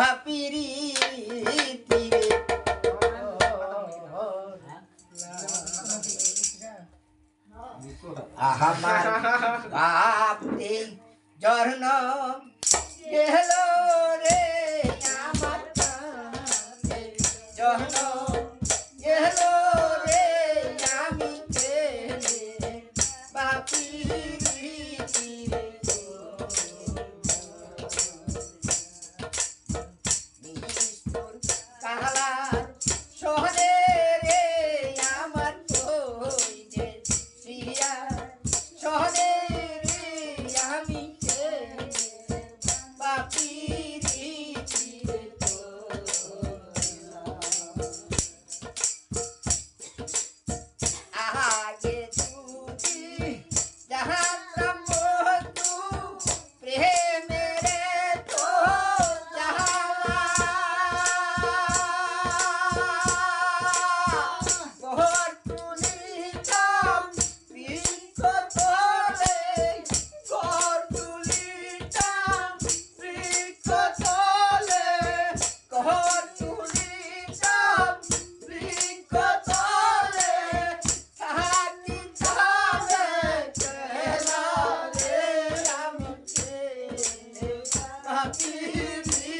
ভাপিরি তীরে আহা মা। give me